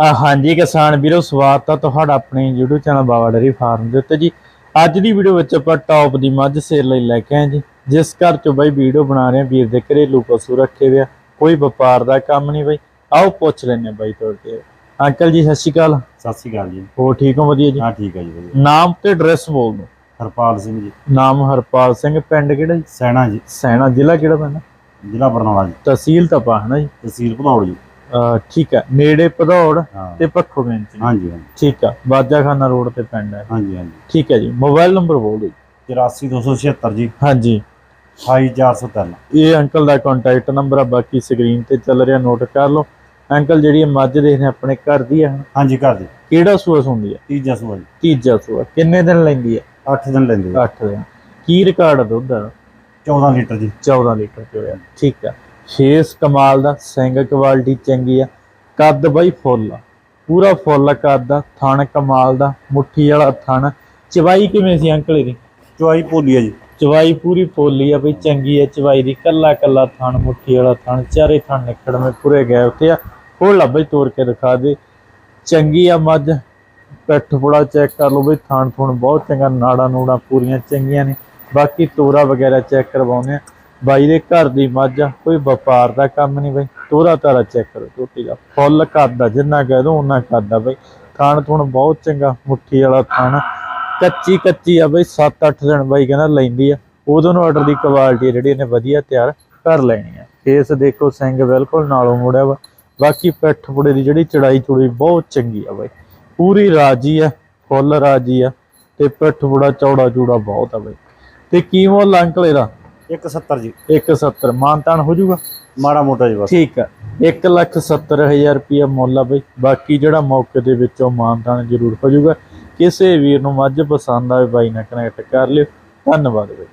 ਆ ਹਾਂਜੀ ਕਿਸਾਨ ਵੀਰੋ ਸਵਾਗਤ ਆ ਤੁਹਾਡਾ ਆਪਣੇ YouTube channel Baba dairy farm ਦੇ ਉੱਤੇ ਜੀ। ਅੱਜ ਦੀ ਵੀਡੀਓ ਵਿੱਚ ਆਪਾਂ ਟੌਪ ਦੀ ਮੱਝ ਸੇਲ ਲਈ ਲੈ ਕੇ ਆਏ ਜੀ। ਜਿਸ ਘਰ ਚੋਂ ਬਾਈ ਵੀਡੀਓ ਬਣਾ ਰਹੇ ਆ ਵੀਰ ਦੇ ਘਰੇਲੂ ਪਸ਼ੂ ਰੱਖੇ ਹੋਏ ਆ। ਕੋਈ ਵਪਾਰ ਦਾ ਕੰਮ ਨਹੀਂ ਬਾਈ। ਆਓ ਪੁੱਛ ਲੈਣੇ ਆ ਬਾਈ ਤੋੜ ਕੇ। ਅੰਕਲ ਜੀ ਸਤਿ ਸ਼੍ਰੀ ਅਕਾਲ। ਸਤਿ ਸ਼੍ਰੀ ਅਕਾਲ ਜੀ। ਹੋ ਠੀਕ ਹੋ? ਵਧੀਆ ਜੀ। ਹਾਂ ਠੀਕ ਹੈ ਜੀ ਵਧੀਆ। ਨਾਮ ਤੇ ਐਡਰੈਸ ਬੋਲ ਦਿਓ। ਹਰਪਾਲ ਸਿੰਘ ਜੀ। ਨਾਮ ਹਰਪਾਲ ਸਿੰਘ ਪਿੰਡ ਕਿਹੜਾ ਜੀ? ਸੈਣਾ ਜੀ। ਸੈਣਾ ਜ਼ਿਲ੍ਹਾ ਕਿਹੜਾ ਪੈਂਦਾ? ਜ਼ਿਲ੍ਹਾ ਬਰਨਾਲਾ ਜੀ। ਤਹਿਸੀਲ ਤਪਾ ਹੈ ਨਾ ਜੀ? ਤਹਿਸੀਲ ਭਦੌੜ ਜੀ। ਠੀਕ ਹੈ। ਨੇੜੇ ਹਾਂ। ਤੇ ਪੱਖੋ ਬੈਂਚ ਹਾਂਜੀ ਹਾਂਜੀ। ਠੀਕ ਆ। ਬਾਜਾਖਾਨਾ ਰੋਡ ਤੇ ਪਿੰਡ ਹੈ। ਹਾਂਜੀ ਹਾਂਜੀ। ਠੀਕ ਹੈ ਜੀ। ਮੋਬਾਈਲ ਨੰਬਰ ਬੋਲ ਦਿਓ ਜੀ। 84276 ਜੀ। ਹਾਂਜੀ। 28403 ਇਹ ਅੰਕਲ ਦਾ ਕੰਟੈਕਟ ਨੰਬਰ ਆ। ਬਾਕੀ ਸਕਰੀਨ ਤੇ ਚੱਲ ਰਿਹਾ ਨੋਟ ਕਰ ਲਓ। ਅੰਕਲ ਜਿਹੜੀ ਇਹ ਮੱਝ ਦੇਖਦੇ ਆਪਣੇ ਘਰ ਦੀ ਆ ਹਾਂਜੀ ਘਰ ਜੀ ਕਿਹੜਾ ਸੂਆ ਹੁੰਦੀ ਆ? ਤੀਜਾ ਸੂਆ ਜੀ। ਤੀਜਾ ਸੂਆ। ਕਿੰਨੇ ਦਿਨ ਲੈਂਦੀ ਆ? 8 ਦਿਨ ਲੈਂਦੇ ਜੀ 8 ਦਿਨ। ਕੀ ਰਿਕਾਰਡ ਆ ਦੁੱਧ ਦਾ? 14 ਲੀਟਰ ਜੀ। 14 ਲੀਟਰ ਚੋਇਆ ਠੀਕ ਆ। ਫੇਸ ਕਮਾਲ ਦਾ ਸਿੰਘ ਕੁਆਲਿਟੀ ਚੰਗੀ ਆ। ਕੱਦ ਬਾਈ ਫੁੱਲ ਆ। ਪੂਰਾ ਫੁੱਲ ਕੱਦ ਆ ਥਣ ਕਮਾਲ ਦਾ ਮੁੱਠੀ ਵਾਲਾ ਥਣ। ਚਵਾਈ ਕਿਵੇਂ ਸੀ ਅੰਕਲ ਇਹਦੀ? ਚੁਆਈ ਭੋਲੀ ਹੈ ਜੀ। ਚਵਾਈ ਪੂਰੀ ਫੋਲੀ ਆ ਬਈ ਚੰਗੀ ਆ ਚਵਾਈ ਦੀ। ਕੱਲਾ ਕੱਲਾ ਥਣ ਮੁੱਠੀ ਵਾਲਾ ਥਣ ਚਾਰੇ ਥਣ ਨਿਕੜਵੇਂ ਪੂਰੇ ਗਏ ਉੱਤੇ ਆ। ਉਹ ਲੱਭ ਬਈ ਤੋੜ ਕੇ ਦਿਖਾ ਦੇ। ਚੰਗੀ ਆ ਮੱਝ। ਪਿੱਠ ਪੁੜਾ ਚੈੱਕ ਕਰ ਲਓ ਬਈ ਥਣ ਥੁਣ ਬਹੁਤ ਚੰਗਾ ਨਾੜਾ ਨੂੜਾ ਪੂਰੀਆਂ ਚੰਗੀਆਂ ਨੇ। ਬਾਕੀ ਤੋਰਾ ਵਗੈਰਾ ਚੈੱਕ ਕਰਵਾਉਨੇ ਆ। ਬਾਈ ਦੇ ਘਰ ਦੀ ਮੱਝ ਆ, ਕੋਈ ਵਪਾਰ ਦਾ ਕੰਮ ਨਹੀਂ ਬਈ। ਤੋਰਾ ਤਾਰਾ ਚੈੱਕ ਕਰੋ ਝੋਟੀ ਦਾ। ਫੁੱਲ ਕਰਦਾ ਜਿੰਨਾ ਕਹਿ ਦੋ ਉਹਨਾਂ ਕਰਦਾ ਬਈ। ਥਾਣ ਥੁਣ ਬਹੁਤ ਚੰਗਾ, ਮੁੱਠੀ ਵਾਲਾ ਥਣ ਕੱਚੀ ਕੱਚੀ ਆ ਬਈ 7-8 ਦਿਨ ਬਾਈ ਕਹਿੰਦਾ ਲੈਂਦੀ ਆ। ਉਦੋਂ ਨੂੰ ਆਰਡਰ ਦੀ ਕੁਆਲਿਟੀ ਜਿਹੜੀ ਇਹਨੇ ਵਧੀਆ ਤਿਆਰ ਕਰ ਲੈਣੀ ਆ। ਫੇਸ ਦੇਖੋ ਸਿੰਘ ਬਿਲਕੁਲ ਨਾਲੋਂ ਮੁੜਿਆ ਵਾ। ਬਾਕੀ ਪਿੱਠ ਪੁੜੇ ਦੀ ਜਿਹੜੀ ਚੜਾਈ ਚੁੜੀ ਬਹੁਤ ਚੰਗੀ ਆ ਬਾਈ। ਪੂਰੀ ਰਾਜੀ ਆ, ਫੁੱਲ ਰਾਜੀ ਆ। ਤੇ ਪਿੱਠ ਪੁੜਾ ਚੌੜਾ ਚੂੜਾ ਬਹੁਤ ਆ ਬਾਈ। ਤੇ ਕੀ ਮੁੱਲ ਅੰਕਲ ਇਹਦਾ? 170 ਜੀ। 170 ਮਾਨਤਾਨ ਹੋ ਜਾਊਗਾ? ਮਾੜਾ ਮੋਟਾ ਜੀ ਬਸ। ਠੀਕ ਆ। 170000 ਰੁਪਇਆ ਮੁੱਲ ਆ ਬਈ। ਬਾਕੀ ਜਿਹੜਾ ਮੌਕੇ ਦੇ ਵਿੱਚੋਂ ਮਾਨਤਾਨ ਜ਼ਰੂਰ ਹੋ ਜਾਊਗਾ। ਕਿਸੇ ਵੀਰ ਨੂੰ ਮੱਝ ਪਸੰਦ ਆਵੇ ਬਾਈ ਨਾਲ ਕਨੈਕਟ ਕਰ ਲਿਓ। ਧੰਨਵਾਦ ਬਈ।